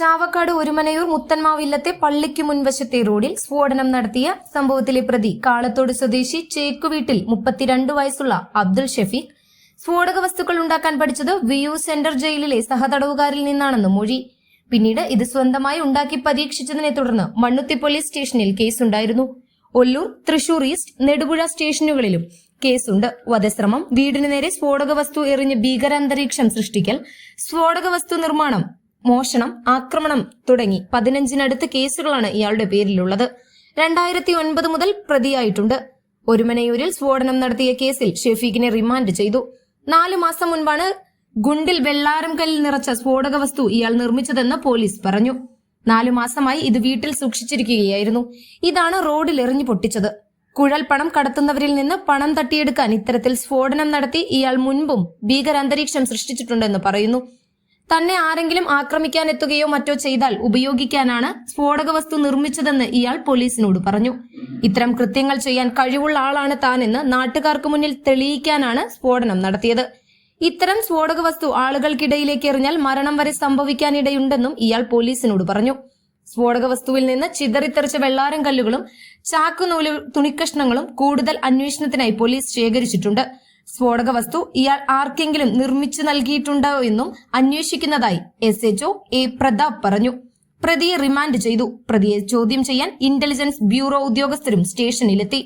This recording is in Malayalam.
ചാവക്കാട് ഒരുമനയൂർ മുത്തന്മാവില്ലത്തെ പള്ളിക്ക് മുൻവശത്തെ റോഡിൽ സ്ഫോടനം നടത്തിയ സംഭവത്തിലെ പ്രതി കാളത്തോട് സ്വദേശി ചേക്കുവീട്ടിൽ മുപ്പത്തിരണ്ട് വയസ്സുള്ള അബ്ദുൾ ഷെഫീഖ്. സ്ഫോടക വസ്തുക്കൾ ഉണ്ടാക്കാൻ പഠിച്ചത് വിയു സെന്റർ ജയിലിലെ സഹതടവുകാരിൽ നിന്നാണെന്ന് മൊഴി. പിന്നീട് ഇത് സ്വന്തമായി ഉണ്ടാക്കി പരീക്ഷിച്ചതിനെ തുടർന്ന് മണ്ണുത്തി പോലീസ് സ്റ്റേഷനിൽ കേസുണ്ടായിരുന്നു. ഒല്ലൂർ തൃശൂർ ഈസ്റ്റ് നെടുപുഴ സ്റ്റേഷനുകളിലും കേസുണ്ട്. വധശ്രമം വീടിനു നേരെ സ്ഫോടക വസ്തു എറിഞ്ഞ് ഭീകരാന്തരീക്ഷം സൃഷ്ടിക്കൽ സ്ഫോടക വസ്തു നിർമ്മാണം മോഷണം ആക്രമണം തുടങ്ങി പതിനഞ്ചിനടുത്ത് കേസുകളാണ് ഇയാളുടെ പേരിലുള്ളത്. രണ്ടായിരത്തി ഒൻപത് മുതൽ പ്രതിയായിട്ടുണ്ട്. ഒരുമനയൂരിൽ സ്ഫോടനം നടത്തിയ കേസിൽ ഷെഫീഖിനെ റിമാൻഡ് ചെയ്തു. നാലു മാസം മുൻപാണ് ഗുണ്ടിൽ വെള്ളാരം കല്ലിൽ നിറച്ച സ്ഫോടക വസ്തു ഇയാൾ നിർമ്മിച്ചതെന്ന് പോലീസ് പറഞ്ഞു. നാലു മാസമായി ഇത് വീട്ടിൽ സൂക്ഷിച്ചിരിക്കുകയായിരുന്നു. ഇതാണ് റോഡിൽ എറിഞ്ഞു പൊട്ടിച്ചത്. കുഴൽ പണം കടത്തുന്നവരിൽ നിന്ന് പണം തട്ടിയെടുക്കാൻ ഇത്തരത്തിൽ സ്ഫോടനം നടത്തി ഇയാൾ മുൻപും ഭീകരാന്തരീക്ഷം സൃഷ്ടിച്ചിട്ടുണ്ടെന്ന് പറയുന്നു. തന്നെ ആരെങ്കിലും ആക്രമിക്കാൻ എത്തുകയോ മറ്റോ ചെയ്താൽ ഉപയോഗിക്കാനാണ് സ്ഫോടക വസ്തു നിർമ്മിച്ചതെന്ന് ഇയാൾ പോലീസിനോട് പറഞ്ഞു. ഇത്തരം കൃത്യങ്ങൾ ചെയ്യാൻ കഴിവുള്ള ആളാണ് താനെന്ന് നാട്ടുകാർക്ക് മുന്നിൽ തെളിയിക്കാനാണ് സ്ഫോടനം നടത്തിയത്. ഇത്തരം സ്ഫോടക വസ്തു ആളുകൾക്കിടയിലേക്ക് എറിഞ്ഞാൽ മരണം വരെ സംഭവിക്കാനിടയുണ്ടെന്നും ഇയാൾ പോലീസിനോട് പറഞ്ഞു. സ്ഫോടക വസ്തുവിൽ നിന്ന് ചിതറിത്തെറിച്ച വെള്ളാരം കല്ലുകളും ചാക്കുനൂൽ തുണിക്കഷ്ണങ്ങളും കൂടുതൽ അന്വേഷണത്തിനായി പോലീസ് ശേഖരിച്ചിട്ടുണ്ട്. സ്ഫോടക വസ്തു ഇയാൾ ആർക്കെങ്കിലും നിർമ്മിച്ചു നൽകിയിട്ടുണ്ടോ എന്നും അന്വേഷിക്കുന്നതായി എസ് എച്ച്ഒ എ പ്രതാപ് പറഞ്ഞു. പ്രതിയെ റിമാൻഡ് ചെയ്തു. പ്രതിയെ ചോദ്യം ചെയ്യാൻ ഇന്റലിജൻസ് ബ്യൂറോ ഉദ്യോഗസ്ഥരും സ്റ്റേഷനിലെത്തി.